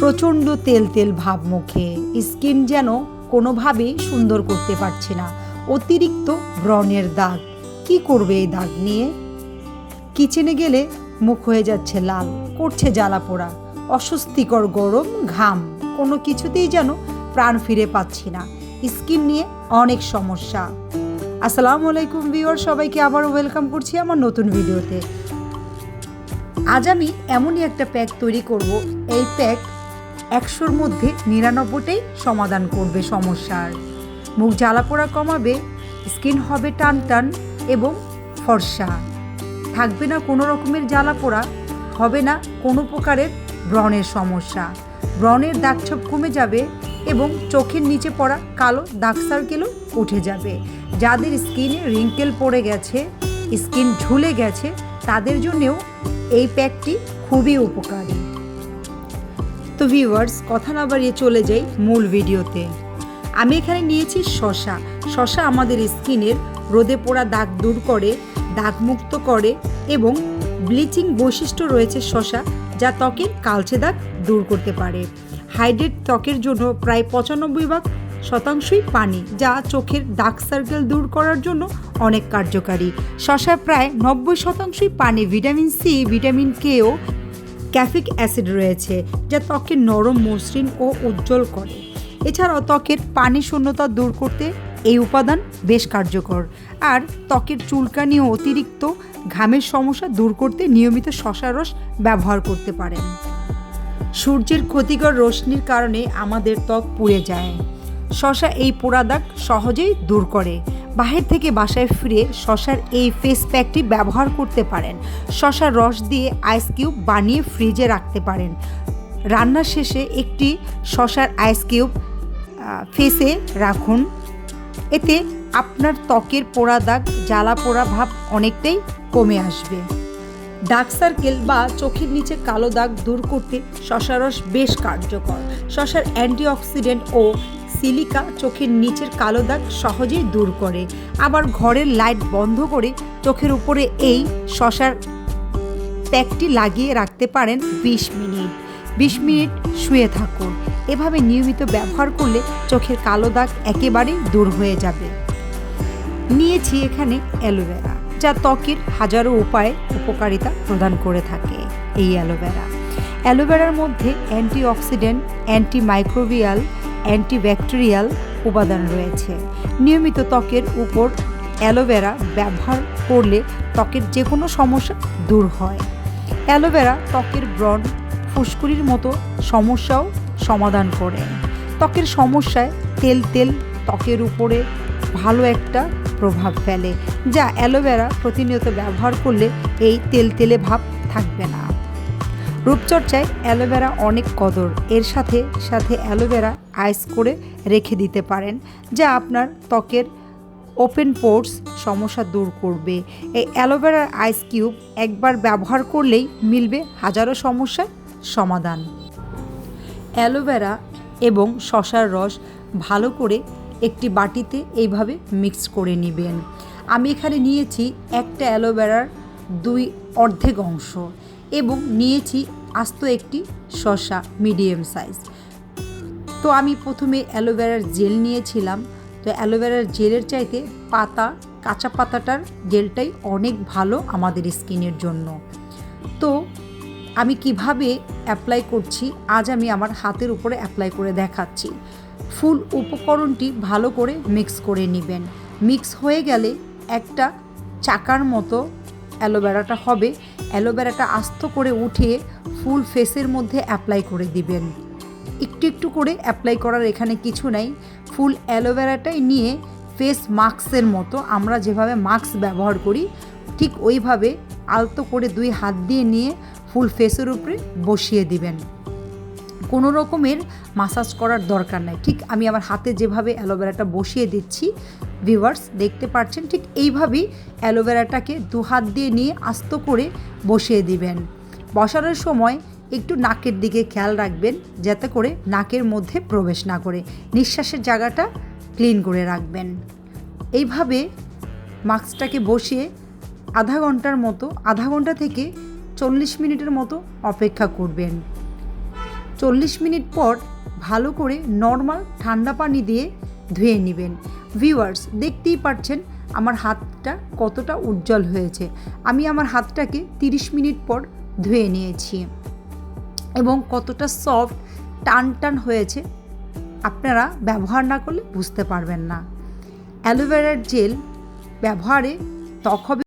প্রচণ্ড তেল তেল ভাব মুখে। স্কিন যেন কোনোভাবেই সুন্দর করতে পারছে না। অতিরিক্ত ব্রণের দাগ। কি করবে এই দাগ নিয়ে? কিচেনে গেলে মুখ হয়ে যাচ্ছে লাল, করছে জ্বালা পোড়া অস্বস্তিকর গরম, ঘাম। কোনো কিছুতেই যেন প্রাণ ফিরে পাচ্ছি না। স্কিন নিয়ে অনেক সমস্যা। আসসালামু আলাইকুম ভিউয়ার, সবাইকে আবার ওয়েলকাম করছি আমার নতুন ভিডিওতে। আজ আমি এমনই একটা প্যাক তৈরি করব। এই প্যাক একশোর মধ্যে নিরানব্বইটাই সমাধান করবে সমস্যার। মুখ জ্বালাপোড়া কমাবে, স্কিন হবে টান টান এবং ফর্সা। থাকবে না কোনো রকমের জ্বালাপোড়া হবে না কোনো প্রকারের ব্রণের সমস্যা। ব্রণের দাগছোপ কমে যাবে এবং চোখের নিচে পড়া কালো দাগ সার্কেলও উঠে যাবে। যাদের স্কিনে রিঙ্কেল পড়ে গেছে, স্কিন ঝুলে গেছে, তাদের জন্যেও এই প্যাকটি খুবই উপকারী। তো ভিউয়ার্স কথা না বাড়িয়ে চলে যাই মূল ভিডিওতে। আমি এখানে নিয়েছি শশা। শশা আমাদের স্কিনের রোদে পোড়া দাগ দূর করে, দাগমুক্ত করে এবং ব্লিচিং বৈশিষ্ট্য রয়েছে শশা যা ত্বকের কালচে দাগ দূর করতে পারে। হাইড্রেট ত্বকের জন্য প্রায় পঁচানব্বই ভাগ শতাংশই পানি, যা চোখের ডার্ক সার্কেল দূর করার জন্য অনেক কার্যকারী। শশায় প্রায় নব্বই শতাংশই পানি, ভিটামিন সি, ভিটামিন কেও ক্যাফিক অ্যাসিড রয়েছে, যা ত্বকের নরম, মসৃণ ও উজ্জ্বল করে। এছাড়াও ত্বকের পানি শূন্যতা দূর করতে এই উপাদান বেশ কার্যকর। আর ত্বকের চুলকানি ও অতিরিক্ত, ঘামের সমস্যা দূর করতে নিয়মিত শশা রস ব্যবহার করতে পারেন। সূর্যের ক্ষতিকর রশ্মির কারণে আমাদের ত্বক পুড়ে যায়। শশা এই পোড়া দাগ সহজেই দূর করে। বাহির থেকে বাসায় ফিরে শশার এই ফেস প্যাকটি ব্যবহার করতে পারেন। শশার রস দিয়ে আইস কিউব বানিয়ে ফ্রিজে রাখতে পারেন। রান্নার শেষে একটি শশার আইস কিউব ফেসে রাখুন। এতে আপনার ত্বকের পোড়া দাগ, জ্বালা পোড়া ভাব অনেকটাই কমে আসবে। ডার্ক সার্কেল বা চোখের নিচে কালো দাগ দূর করতে শশা রস বেশ কার্যকর। শশার অ্যান্টিঅক্সিডেন্ট ও সিলিকা চোখের নিচের কালো দাগ সহজেই দূর করে। আবার ঘরের লাইট বন্ধ করে চোখের উপরে এই শশার প্যাকটি লাগিয়ে রাখতে পারেন বিশ মিনিট। বিশ মিনিট শুয়ে থাকুন। এভাবে নিয়মিত ব্যবহার করলে চোখের কালো দাগ একেবারেই দূর হয়ে যাবে। নিয়েছি এখানে অ্যালোভেরা, যা ত্বকের হাজারো উপায়ে উপকারিতা প্রদান করে থাকে এই অ্যালোভেরা। অ্যালোভেরার মধ্যে অ্যান্টিঅক্সিডেন্ট, অ্যান্টিমাইক্রোবিয়াল অ্যান্টিব্যাকটেরিয়াল উপাদান রয়েছে। নিয়মিত ত্বকের উপর অ্যালোভেরা ব্যবহার করলে ত্বকের যে কোনো সমস্যা দূর হয়। অ্যালোভেরা ত্বকের ব্রণ ফুসকুড়ির মতো সমস্যাও সমাধান করে। ত্বকের সমস্যায় তেল তেল ত্বকের উপরে ভালো একটা প্রভাব ফেলে, যা অ্যালোভেরা প্রতিনিয়ত ব্যবহার করলে এই তেল তেলে ভাব থাকবে না। রূপচর্চায় অ্যালোভেরা অনেক কদর। এর সাথে সাথে অ্যালোভেরা আইস করে রেখে দিতে পারেন, যা আপনার ত্বকের ওপেন পোর্টস সমস্যা দূর করবে। এই অ্যালোভেরার আইস কিউব একবার ব্যবহার করলেই মিলবে হাজারো সমস্যার সমাধান। অ্যালোভেরা এবং শশার রস ভালো করে একটি বাটিতে এইভাবে মিক্স করে নেবেন। আমি এখানে নিয়েছি একটা অ্যালোভেরার দুই অর্ধেক অংশ। এবং নিয়েছি আস্ত একটি শসা মিডিয়াম সাইজ তো আমি প্রথমে অ্যালোভেরার জেল নিয়েছিলাম। তো অ্যালোভেরার জেলের চাইতে পাতা, কাঁচা পাতাটার জেলটাই অনেক ভালো আমাদের স্কিনের জন্য। তো আমি কীভাবে অ্যাপ্লাই করছি, আজ আমি আমার হাতের উপরে অ্যাপ্লাই করে দেখাচ্ছি। ফুল উপকরণটি ভালো করে মিক্স করে নেবেন। মিক্স হয়ে গেলে একটা চাকার মতো অ্যালোভেরাটা হবে। অ্যালোভেরাটা আস্ত করে উঠে ফুল ফেসের মধ্যে অ্যাপ্লাই করে দিবেন। একটু একটু করে অ্যাপ্লাই করার এখানে কিছু নাই। ফুল অ্যালোভেরাটাই নিয়ে ফেস মাস্কের মতো আমরা যেভাবে মাস্ক ব্যবহার করি, ঠিক ওইভাবে আলতো করে দুই হাত দিয়ে নিয়ে ফুল ফেসের উপরে বসিয়ে দিবেন। কোনো রকমের মাসাজ করার দরকার নাই। ঠিক আমি আমার হাতে যেভাবে অ্যালোভেরাটা বসিয়ে দিচ্ছি ভিউয়ার্স দেখতে পাচ্ছেন ঠিক এইভাবেই অ্যালোভেরাটাকে দু হাত দিয়ে নিয়ে আস্ত করে বসিয়ে দিবেন। বসানোর সময় একটু নাকের দিকে খেয়াল রাখবেন, যাতে করে নাকের মধ্যে প্রবেশ না করে। নিঃশ্বাসের জায়গাটা ক্লিন করে রাখবেন। এইভাবে মাস্কটাকে বসিয়ে আধা ঘণ্টার মতো, আধা ঘণ্টা থেকে চল্লিশ মিনিটের মতো অপেক্ষা করবেন। চল্লিশ মিনিট পর ভালো করে নর্মাল ঠান্ডা পানি দিয়ে ধুয়ে নেবেন। ভিউয়ার্স দেখতেই পাচ্ছেন আমার হাতটা কতটা উজ্জ্বল হয়েছে। আমি আমার হাতটাকে তিরিশ মিনিট পর ধুয়ে নিয়েছি এবং কতটা সফট টান টান হয়েছে আপনারা ব্যবহার না করলে বুঝতে পারবেন না। অ্যালোভেরার জেল ব্যবহারে হবে